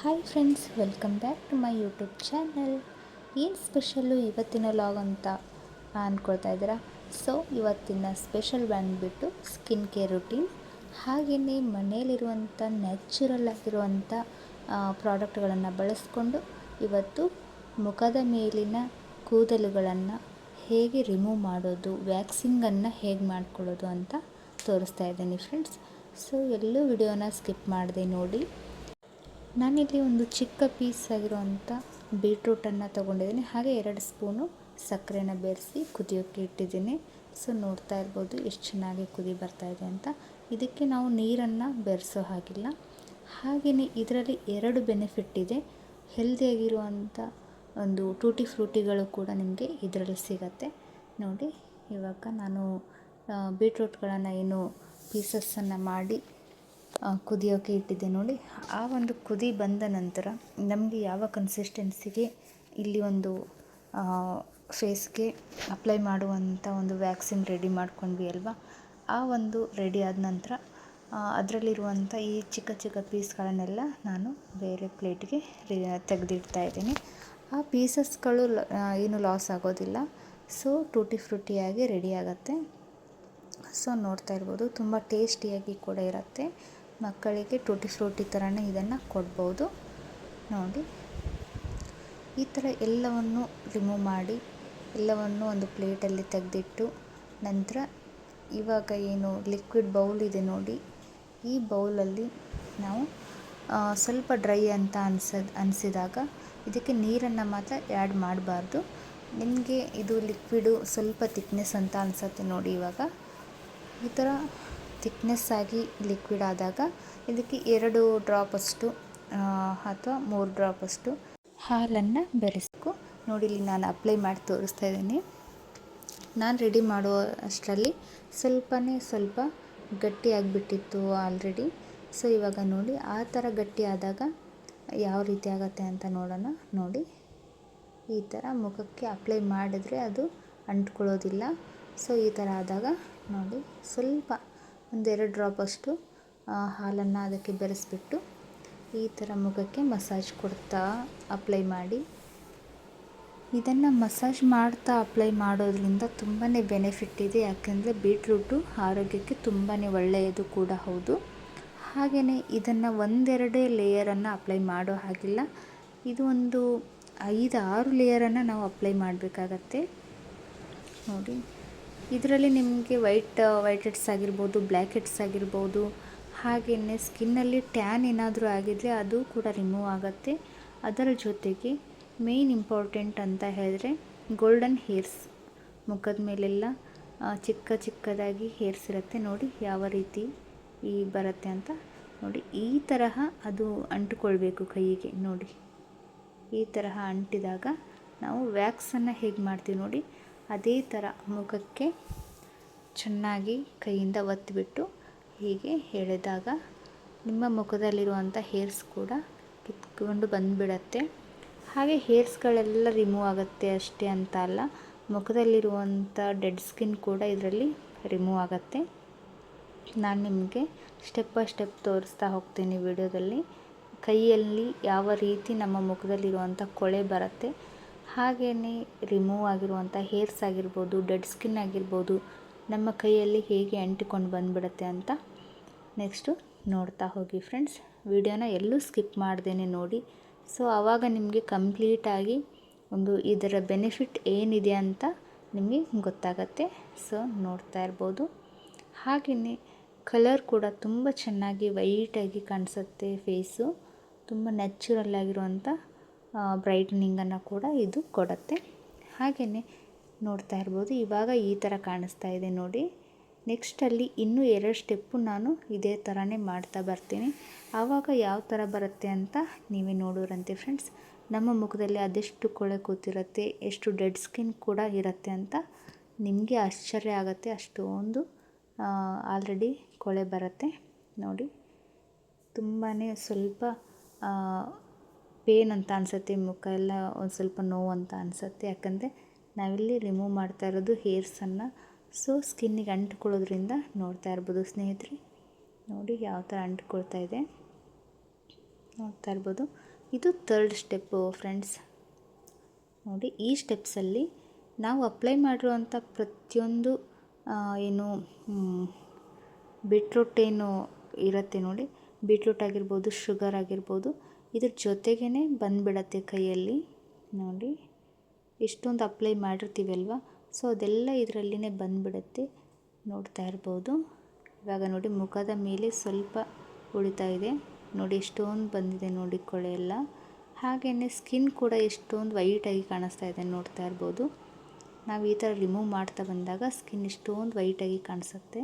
Hi friends welcome back to my YouTube channel ಏನು special ಇವತ್ತಿನ log ಅಂತ ಅಂದ್ಕೊಳ್ತಾ ಇದ್ದೀರಾ? ಸೊ ಇವತ್ತಿನ ಸ್ಪೆಷಲ್ ಬಂದುಬಿಟ್ಟು ಸ್ಕಿನ್ ಕೇರ್ ರುಟೀನ್ ಹಾಗೆಯೇ ಮನೆಯಲ್ಲಿರುವಂಥ ನ್ಯಾಚುರಲ್ ಆಗಿರುವಂಥ ಪ್ರಾಡಕ್ಟ್ಗಳನ್ನು ಬಳಸ್ಕೊಂಡು ಇವತ್ತು ಮುಖದ ಮೇಲಿನ ಕೂದಲುಗಳನ್ನು ಹೇಗೆ ರಿಮೂವ್ ಮಾಡೋದು ವ್ಯಾಕ್ಸಿಂಗನ್ನು ಹೇಗೆ ಮಾಡ್ಕೊಳ್ಳೋದು ಅಂತ ತೋರಿಸ್ತಾ ಇದ್ದೀನಿ ಫ್ರೆಂಡ್ಸ್ ಸೊ ಎಲ್ಲೂ ವಿಡಿಯೋನ ಸ್ಕಿಪ್ ಮಾಡಿದೆ ನೋಡಿ. ನಾನಿಲ್ಲಿ ಒಂದು ಚಿಕ್ಕ ಪೀಸ್ ಆಗಿರುವಂಥ ಬೀಟ್ರೂಟನ್ನು ತೊಗೊಂಡಿದ್ದೀನಿ. ಹಾಗೆ ಎರಡು ಸ್ಪೂನು ಸಕ್ಕರೆನ ಬೆರೆಸಿ ಕುದಿಯೋಕ್ಕೆ ಇಟ್ಟಿದ್ದೀನಿ. ಸೊ, ನೋಡ್ತಾ ಇರ್ಬೋದು ಎಷ್ಟು ಚೆನ್ನಾಗಿ ಕುದಿ ಬರ್ತಾ ಇದೆ ಅಂತ. ಇದಕ್ಕೆ ನಾವು ನೀರನ್ನು ಬೆರೆಸೋ ಹಾಗಿಲ್ಲ. ಹಾಗೆಯೇ ಇದರಲ್ಲಿ ಎರಡು ಬೆನಿಫಿಟ್ ಇದೆ. ಹೆಲ್ದಿಯಾಗಿರುವಂಥ ಒಂದು ಟೂಟಿ ಫ್ರೂಟಿಗಳು ಕೂಡ ನಿಮಗೆ ಇದರಲ್ಲಿ ಸಿಗತ್ತೆ. ನೋಡಿ, ಇವಾಗ ನಾನು ಬೀಟ್ರೂಟ್ಗಳನ್ನು ಏನು ಪೀಸಸ್ಸನ್ನು ಮಾಡಿ ಕುದಿಯೋಕ್ಕೆ ಇಟ್ಟಿದ್ದೆ ನೋಡಿ. ಆ ಒಂದು ಕುದಿ ಬಂದ ನಂತರ ನಮಗೆ ಯಾವ ಕನ್ಸಿಸ್ಟೆನ್ಸಿಗೆ ಇಲ್ಲಿ ಒಂದು ಫೇಸ್ಗೆ ಅಪ್ಲೈ ಮಾಡುವಂಥ ಒಂದು ವ್ಯಾಕ್ಸಿನ್ ರೆಡಿ ಮಾಡ್ಕೊಂಡ್ವಿ ಅಲ್ವಾ? ಆ ಒಂದು ರೆಡಿ ಆದ ನಂತರ ಅದರಲ್ಲಿರುವಂಥ ಈ ಚಿಕ್ಕ ಚಿಕ್ಕ ಪೀಸ್ಗಳನ್ನೆಲ್ಲ ನಾನು ಬೇರೆ ಪ್ಲೇಟ್ಗೆ ತೆಗೆದಿಡ್ತಾ ಇದ್ದೀನಿ. ಆ ಪೀಸಸ್ಗಳು ಏನು ಲಾಸ್ ಆಗೋದಿಲ್ಲ. ಸೊ ಟೂಟಿ ಫ್ರೂಟಿಯಾಗಿ ರೆಡಿ ಆಗುತ್ತೆ. ಸೊ ನೋಡ್ತಾ ಇರ್ಬೋದು, ತುಂಬ ಟೇಸ್ಟಿಯಾಗಿ ಕೂಡ ಇರುತ್ತೆ. ಮಕ್ಕಳಿಗೆ ಟೂಟಿ ಫ್ರೂಟಿ ಥರನೇ ಇದನ್ನು ಕೊಡ್ಬೋದು. ನೋಡಿ. ಈ ಥರ ಎಲ್ಲವನ್ನು ರಿಮೂವ್ ಮಾಡಿ, ಎಲ್ಲವನ್ನು ಒಂದು ಪ್ಲೇಟಲ್ಲಿ ತೆಗೆದಿಟ್ಟು ನಂತರ ಇವಾಗ ಏನು ಲಿಕ್ವಿಡ್ ಬೌಲ್ ಇದೆ ನೋಡಿ. ಈ ಬೌಲಲ್ಲಿ ನಾವು ಸ್ವಲ್ಪ ಡ್ರೈ ಅಂತ ಅನ್ಸದ್, ಅನಿಸಿದಾಗ ಇದಕ್ಕೆ ನೀರನ್ನು ಮಾತ್ರ ಆ್ಯಡ್ ಮಾಡಬಾರ್ದು. ನಿಮಗೆ ಇದು ಲಿಕ್ವಿಡು ಸ್ವಲ್ಪ ತಿಕ್ನೆಸ್ ಅಂತ ಅನಿಸತ್ತೆ ನೋಡಿ ಇವಾಗ. ಈ ಥರ ತಿಕ್ನೆಸ್ ಆಗಿ ಲಿಕ್ವಿಡ್ ಆದಾಗ ಇದಕ್ಕೆ ಎರಡು ಡ್ರಾಪ್ ಅಷ್ಟು ಅಥವಾ ಮೂರು ಡ್ರಾಪಷ್ಟು ಹಾಲನ್ನು ಬೆರೆಸಬೇಕು. ನೋಡಿ, ಇಲ್ಲಿ ನಾನು ಅಪ್ಲೈ ಮಾಡಿ ತೋರಿಸ್ತಾ ಇದ್ದೀನಿ. ನಾನು ರೆಡಿ ಮಾಡುವ ಅಷ್ಟರಲ್ಲಿ ಸ್ವಲ್ಪನೇ ಸ್ವಲ್ಪ ಗಟ್ಟಿಯಾಗಿಬಿಟ್ಟಿತ್ತು ಆಲ್ರೆಡಿ. ಸೊ, ಇವಾಗ ನೋಡಿ, ಆ ಥರ ಗಟ್ಟಿ ಆದಾಗ ಯಾವ ರೀತಿ ಆಗುತ್ತೆ ಅಂತ ನೋಡೋಣ. ನೋಡಿ, ಈ ಥರ ಮುಖಕ್ಕೆ ಅಪ್ಲೈ ಮಾಡಿದ್ರೆ ಅದು ಅಂಟ್ಕೊಳ್ಳೋದಿಲ್ಲ. ಸೊ, ಈ ಥರ ಆದಾಗ ನೋಡಿ, ಸ್ವಲ್ಪ ಒಂದೆರಡು ಡ್ರಾಪ್ ಅಷ್ಟು ಹಾಲನ್ನು ಅದಕ್ಕೆ ಬೆರೆಸಿಬಿಟ್ಟು ಈ ಥರ ಮುಖಕ್ಕೆ ಮಸಾಜ್ ಕೊಡ್ತಾ ಅಪ್ಲೈ ಮಾಡಿ. ಇದನ್ನು ಮಸಾಜ್ ಮಾಡ್ತಾ ಅಪ್ಲೈ ಮಾಡೋದ್ರಿಂದ ತುಂಬಾ ಬೆನಿಫಿಟ್ ಇದೆ, ಯಾಕೆಂದರೆ ಬೀಟ್ರೂಟು ಆರೋಗ್ಯಕ್ಕೆ ತುಂಬಾ ಒಳ್ಳೆಯದು ಕೂಡ ಹೌದು. ಹಾಗೆಯೇ ಇದನ್ನು ಒಂದೆರಡೇ ಲೇಯರನ್ನು ಅಪ್ಲೈ ಮಾಡೋ ಹಾಗಿಲ್ಲ, ಇದು ಒಂದು ಐದು ಆರು ಲೇಯರನ್ನು ನಾವು ಅಪ್ಲೈ ಮಾಡಬೇಕಾಗತ್ತೆ. ನೋಡಿ. ಇದರಲ್ಲಿ ನಿಮಗೆ ವೈಟ್ ವೈಟ್ ಹೆಡ್ಸ್ ಆಗಿರ್ಬೋದು, ಬ್ಲ್ಯಾಕ್ ಹೆಡ್ಸ್ ಆಗಿರ್ಬೋದು ಹಾಗೆಯೇ ಸ್ಕಿನ್ನಲ್ಲಿ ಟ್ಯಾನ್ ಏನಾದರೂ ಆಗಿದ್ದರೆ ಅದು ಕೂಡ ರಿಮೂವ್ ಆಗುತ್ತೆ. ಅದರ ಜೊತೆಗೆ ಮೇಯ್ನ್ ಇಂಪಾರ್ಟೆಂಟ್ ಅಂತ ಹೇಳಿದ್ರೆ ಗೋಲ್ಡನ್ ಹೇರ್ಸ್, ಮುಖದ ಮೇಲೆಲ್ಲ ಚಿಕ್ಕ ಚಿಕ್ಕದಾಗಿ ಹೇರ್ಸ್ ಇರುತ್ತೆ. ನೋಡಿ ಯಾವ ರೀತಿ ಈ ಬರುತ್ತೆ ಅಂತ. ನೋಡಿ ಈ ತರಹ ಅದು ಅಂಟುಕೊಳ್ಬೇಕು ಕೈಗೆ. ನೋಡಿ ಈ ತರಹ ಅಂಟಿದಾಗ ನಾವು ವ್ಯಾಕ್ಸನ್ನು ಹೇಗೆ ಮಾಡ್ತೀವಿ ನೋಡಿ. ಅದೇ ಥರ ಮುಖಕ್ಕೆ ಚೆನ್ನಾಗಿ ಕೈಯಿಂದ ಒತ್ತಿಬಿಟ್ಟು ಹೀಗೆ ಎಳೆದಾಗ ನಿಮ್ಮ ಮುಖದಲ್ಲಿರುವಂಥ ಹೇರ್ಸ್ ಕೂಡ ಕಿತ್ಕೊಂಡು ಬಂದುಬಿಡತ್ತೆ. ಹಾಗೆ ಹೇರ್ಸ್ಗಳೆಲ್ಲ ರಿಮೂವ್ ಆಗುತ್ತೆ ಅಷ್ಟೇ ಅಂತ ಅಲ್ಲ, ಮುಖದಲ್ಲಿರುವಂಥ ಡೆಡ್ ಸ್ಕಿನ್ ಕೂಡ ಇದರಲ್ಲಿ ರಿಮೂವ್ ಆಗುತ್ತೆ. ನಾನು ನಿಮಗೆ ಸ್ಟೆಪ್ ಬೈ ಸ್ಟೆಪ್ ತೋರಿಸ್ತಾ ಹೋಗ್ತೀನಿ ವಿಡಿಯೋದಲ್ಲಿ. ಕೈಯಲ್ಲಿ ಯಾವ ರೀತಿ ನಮ್ಮ ಮುಖದಲ್ಲಿರುವಂಥ ಕೊಳೆ ಬರುತ್ತೆ ಹಾಗೆಯೇ ರಿಮೂವ್ ಆಗಿರುವಂಥ ಹೇರ್ಸ್ ಆಗಿರ್ಬೋದು ಡೆಡ್ ಸ್ಕಿನ್ ಆಗಿರ್ಬೋದು, ನಮ್ಮ ಕೈಯಲ್ಲಿ ಹೇಗೆ ಅಂಟಿಕೊಂಡು ಬಂದುಬಿಡುತ್ತೆ ಅಂತ ನೆಕ್ಸ್ಟು ನೋಡ್ತಾ ಹೋಗಿ ಫ್ರೆಂಡ್ಸ್ ವಿಡಿಯೋನ ಎಲ್ಲೂ ಸ್ಕಿಪ್ ಮಾಡ್ದೇನೆ ನೋಡಿ. ಸೊ ಆವಾಗ ನಿಮಗೆ ಕಂಪ್ಲೀಟಾಗಿ ಒಂದು ಇದರ ಬೆನಿಫಿಟ್ ಏನಿದೆ ಅಂತ ನಿಮಗೆ ಗೊತ್ತಾಗತ್ತೆ. ಸೊ ನೋಡ್ತಾ ಇರ್ಬೋದು. ಹಾಗೆಯೇ ಕಲರ್ ಕೂಡ ತುಂಬ ಚೆನ್ನಾಗಿ ವೈಟಾಗಿ ಕಾಣಿಸುತ್ತೆ ಫೇಸು ತುಂಬ ನ್ಯಾಚುರಲ್ ಆಗಿರುವಂಥ ಬ್ರೈಟ್ನಿಂಗನ್ನು ಕೂಡ ಇದು ಕೊಡುತ್ತೆ. ಹಾಗೆಯೇ ನೋಡ್ತಾ ಇರ್ಬೋದು, ಇವಾಗ ಈ ಥರ ಕಾಣಿಸ್ತಾ ಇದೆ ನೋಡಿ. ನೆಕ್ಸ್ಟಲ್ಲಿ ಇನ್ನೂ ಎರಡು ಸ್ಟೆಪ್ಪು ನಾನು ಇದೇ ಥರನೇ ಮಾಡ್ತಾ ಬರ್ತೀನಿ. ಆವಾಗ ಯಾವ ಥರ ಬರುತ್ತೆ ಅಂತ ನೀವೇ ನೋಡೋರಂತೆ ಫ್ರೆಂಡ್ಸ್. ನಮ್ಮ ಮುಖದಲ್ಲಿ ಅದೆಷ್ಟು ಕೊಳೆ ಕೂತಿರುತ್ತೆ, ಎಷ್ಟು ಡೆಡ್ ಸ್ಕಿನ್ ಕೂಡ ಇರುತ್ತೆ ಅಂತ ನಿಮಗೆ ಆಶ್ಚರ್ಯ ಆಗುತ್ತೆ. ಅಷ್ಟೊಂದು ಆಲ್ರೆಡಿ ಕೊಳೆ ಬರುತ್ತೆ ನೋಡಿ. ತುಂಬಾ ಸ್ವಲ್ಪ ಪೇನ್ ಅಂತ ಅನಿಸುತ್ತೆ, ಮುಖ ಎಲ್ಲ ಒಂದು ಸ್ವಲ್ಪ ನೋವು ಅಂತ ಅನಿಸುತ್ತೆ. ಯಾಕಂದರೆ ನಾವಿಲ್ಲಿ ರಿಮೂವ್ ಮಾಡ್ತಾ ಇರೋದು ಹೇರ್ಸನ್ನು ಸೊ ಸ್ಕಿನ್ನಿಗೆ ಅಂಟ್ಕೊಳ್ಳೋದ್ರಿಂದ ನೋಡ್ತಾ ಇರ್ಬೋದು ಸ್ನೇಹಿತರೆ. ನೋಡಿ ಯಾವ ಥರ ಅಂಟ್ಕೊಳ್ತಾ ಇದೆ. ನೋಡ್ತಾ ಇರ್ಬೋದು. ಇದು ತರ್ಡ್ ಸ್ಟೆಪ್ಪು ಫ್ರೆಂಡ್ಸ್ ನೋಡಿ, ಈ ಸ್ಟೆಪ್ಸಲ್ಲಿ ನಾವು ಅಪ್ಲೈ ಮಾಡಿರುವಂಥ ಪ್ರತಿಯೊಂದು ಏನು ಬೀಟ್ರೂಟ್ ಏನು ಇರುತ್ತೆ ನೋಡಿ. ಬೀಟ್ರೂಟ್ ಆಗಿರ್ಬೋದು ಶುಗರ್ ಆಗಿರ್ಬೋದು. ಇದ್ರ ಜೊತೆಗೇ ಬಂದುಬಿಡತ್ತೆ ಕೈಯಲ್ಲಿ. ನೋಡಿ, ಎಷ್ಟೊಂದು ಅಪ್ಲೈ ಮಾಡಿರ್ತೀವಲ್ವ? ಸೊ ಅದೆಲ್ಲ ಇದರಲ್ಲಿನೇ ಬಂದುಬಿಡತ್ತೆ. ನೋಡ್ತಾ ಇರ್ಬೋದು. ಇವಾಗ ನೋಡಿ, ಮುಖದ ಮೇಲೆ ಸ್ವಲ್ಪ ಉಳಿತಾ ಇದೆ. ನೋಡಿ, ಎಷ್ಟೊಂದು ಬಂದಿದೆ ನೋಡಿ ಕೊಳೆ ಎಲ್ಲ. ಹಾಗೆಯೇ ಸ್ಕಿನ್ ಕೂಡ ಎಷ್ಟೊಂದು ವೈಟಾಗಿ ಕಾಣಿಸ್ತಾ ಇದೆ ನೋಡ್ತಾ ಇರ್ಬೋದು. ನಾವು ಈ ಥರ ರಿಮೂವ್ ಮಾಡ್ತಾ ಬಂದಾಗ ಸ್ಕಿನ್ ಎಷ್ಟೊಂದು ವೈಟಾಗಿ ಕಾಣಿಸುತ್ತೆ.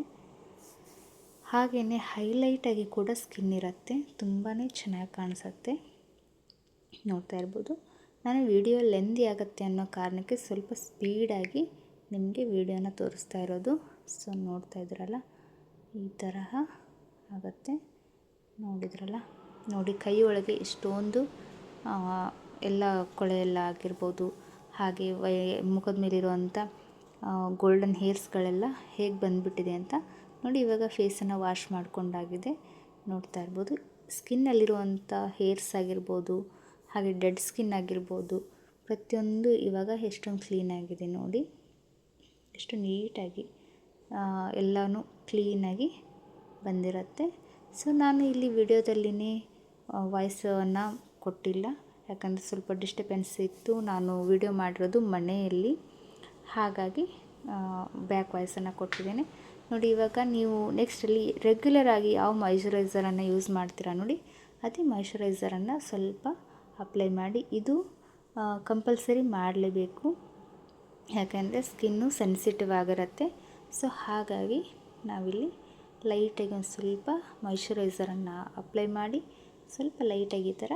ಹಾಗೆಯೇ ಹೈಲೈಟಾಗಿ ಕೂಡ ಸ್ಕಿನ್ ಇರುತ್ತೆ. ತುಂಬಾ ಚೆನ್ನಾಗಿ ಕಾಣಿಸುತ್ತೆ. ನೋಡ್ತಾ ಇರ್ಬೋದು. ನಾನು ವಿಡಿಯೋ ಲೆಂದಿ ಆಗುತ್ತೆ ಅನ್ನೋ ಕಾರಣಕ್ಕೆ ಸ್ವಲ್ಪ ಸ್ಪೀಡಾಗಿ ನಿಮಗೆ ವಿಡಿಯೋನ ತೋರಿಸ್ತಾ ಇರೋದು. ಸೊ, ನೋಡ್ತಾ ಇದ್ರಲ್ಲ? ಈ ತರಹ ಆಗುತ್ತೆ. ನೋಡಿದ್ರಲ್ಲ? ನೋಡಿ, ಕೈ ಒಳಗೆ ಇಷ್ಟೊಂದು ಎಲ್ಲ ಕೊಳೆ ಎಲ್ಲ ಆಗಿರ್ಬೋದು. ಹಾಗೆ ವೈ, ಮುಖದ ಮೇಲಿರುವಂಥ ಗೋಲ್ಡನ್ ಹೇರ್ಸ್ಗಳೆಲ್ಲ ಹೇಗೆ ಬಂದುಬಿಟ್ಟಿದೆ ಅಂತ ನೋಡಿ ಇವಾಗ ಫೇಸನ್ನು ವಾಶ್ ಮಾಡ್ಕೊಂಡಾಗಿದೆ. ನೋಡ್ತಾ ಇರ್ಬೋದು. ಸ್ಕಿನ್ನಲ್ಲಿರುವಂಥ ಹೇರ್ಸ್ ಆಗಿರ್ಬೋದು, ಹಾಗೆ ಡೆಡ್ ಸ್ಕಿನ್ ಆಗಿರ್ಬೋದು, ಪ್ರತಿಯೊಂದು ಇವಾಗ ಎಷ್ಟೊಂದು ಕ್ಲೀನಾಗಿದೆ ನೋಡಿ. ಎಷ್ಟು ನೀಟಾಗಿ ಎಲ್ಲನೂ ಕ್ಲೀನಾಗಿ ಬಂದಿರುತ್ತೆ. ಸೊ ನಾನು ಇಲ್ಲಿ ವಿಡಿಯೋದಲ್ಲಿನೇ ವಾಯ್ಸನ್ನು ಕೊಟ್ಟಿಲ್ಲ. ಯಾಕಂದರೆ ಸ್ವಲ್ಪ ಡಿಸ್ಟರ್ಬೆನ್ಸ್ ಇತ್ತು. ನಾನು ವಿಡಿಯೋ ಮಾಡಿರೋದು ಮನೆಯಲ್ಲಿ. ಹಾಗಾಗಿ ಬ್ಯಾಕ್ ವಾಯ್ಸನ್ನು ಕೊಟ್ಟಿದ್ದೇನೆ. ನೋಡಿ, ಇವಾಗ ನೀವು ನೆಕ್ಸ್ಟಲ್ಲಿ ರೆಗ್ಯುಲರ್ ಆಗಿ ಯಾವ ಮಾಯ್ಶ್ಚರೈಸರನ್ನು ಯೂಸ್ ಮಾಡ್ತೀರಾ ನೋಡಿ. ಅದೇ ಮಾಯ್ಶ್ಚರೈಸರನ್ನು ಸ್ವಲ್ಪ ಅಪ್ಲೈ ಮಾಡಿ. ಇದು ಕಂಪಲ್ಸರಿ ಮಾಡಲೇಬೇಕು. ಯಾಕೆಂದರೆ ಸ್ಕಿನ್ನು ಸೆನ್ಸಿಟಿವ್ ಆಗಿರುತ್ತೆ. ಸೊ ಹಾಗಾಗಿ ನಾವಿಲ್ಲಿ ಲೈಟಾಗಿ ಒಂದು ಸ್ವಲ್ಪ ಮಾಯ್ಶ್ಚರೈಸರನ್ನು ಅಪ್ಲೈ ಮಾಡಿ. ಸ್ವಲ್ಪ ಲೈಟಾಗಿ ಈ ಥರ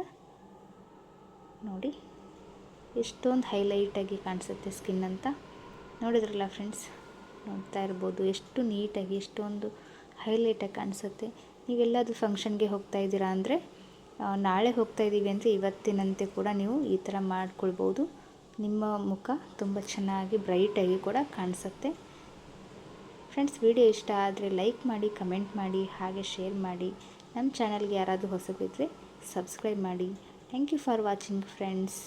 ನೋಡಿ. ಎಷ್ಟೊಂದು ಹೈಲೈಟಾಗಿ ಕಾಣಿಸುತ್ತೆ ಸ್ಕಿನ್ ಅಂತ. ನೋಡಿದ್ರಲ್ಲ ಫ್ರೆಂಡ್ಸ್ ನೋಡ್ತಾ ಇರ್ಬೋದು. ಎಷ್ಟು ನೀಟಾಗಿ, ಎಷ್ಟೊಂದು ಹೈಲೈಟಾಗಿ ಕಾಣಿಸುತ್ತೆ. ನೀವೆಲ್ಲಾದರೂ ಫಂಕ್ಷನ್ಗೆ ಹೋಗ್ತಾ ಇದ್ದೀರಾ ಅಂದರೆ ನಾಳೆ ಹೋಗ್ತಾ ಇದ್ದೀವಿ ಅಂದರೆ ಇವತ್ತಿನಂತೆ ಕೂಡ ನೀವು ಈ ಥರ ಮಾಡ್ಕೊಳ್ಬೋದು. ನಿಮ್ಮ ಮುಖ ತುಂಬ ಚೆನ್ನಾಗಿ ಬ್ರೈಟಾಗಿ ಕೂಡ ಕಾಣಿಸುತ್ತೆ. ಫ್ರೆಂಡ್ಸ್ ವಿಡಿಯೋ ಇಷ್ಟ ಆದರೆ ಲೈಕ್ ಮಾಡಿ ಕಮೆಂಟ್ ಮಾಡಿ, ಹಾಗೆ ಶೇರ್ ಮಾಡಿ. ನಮ್ಮ ಚಾನಲ್ಗೆ ಯಾರಾದರೂ ಹೊಸಬಿದ್ದರೆ ಸಬ್ಸ್ಕ್ರೈಬ್ ಮಾಡಿ. Thank you for watching friends